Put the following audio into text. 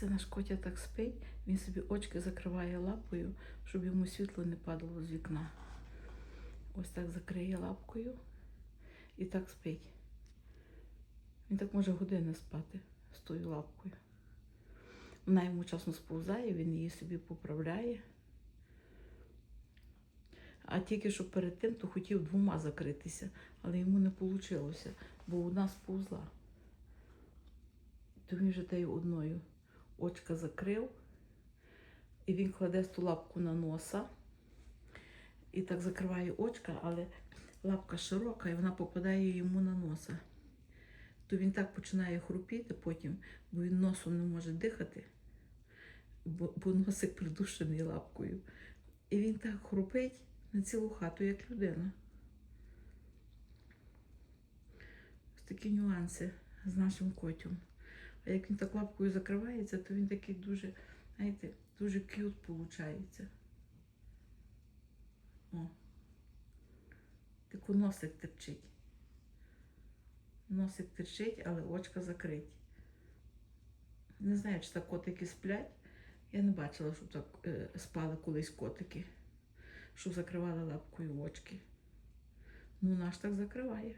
Це наш котя так спить, він собі очки закриває лапою, щоб йому світло не падало з вікна. Ось так закриє лапкою і так спить. Він так може години спати з тою лапкою. Вона йому часно сповзає, він її собі поправляє. А тільки що перед тим, то хотів двома закритися, але йому не вийшло, бо одна сповзла. То він вже тею одною очка закрив, і він кладе ту лапку на носа і так закриває очка, але лапка широка і вона попадає йому на носа. То він так починає хрупіти потім, бо він носом не може дихати, бо, бо носик придушений лапкою. І він так хрупить на цілу хату, як людина. Ось такі нюанси з нашим котем. А як він так лапкою закривається, то він такий дуже, знаєте, дуже к'ют виходить. О. Таку носик терчить. Носик терчить, але очка закриті. Не знаю, чи так котики сплять. Я не бачила, щоб так е, спали колись котики, що закривали лапкою очки. Ну, наш так закриває.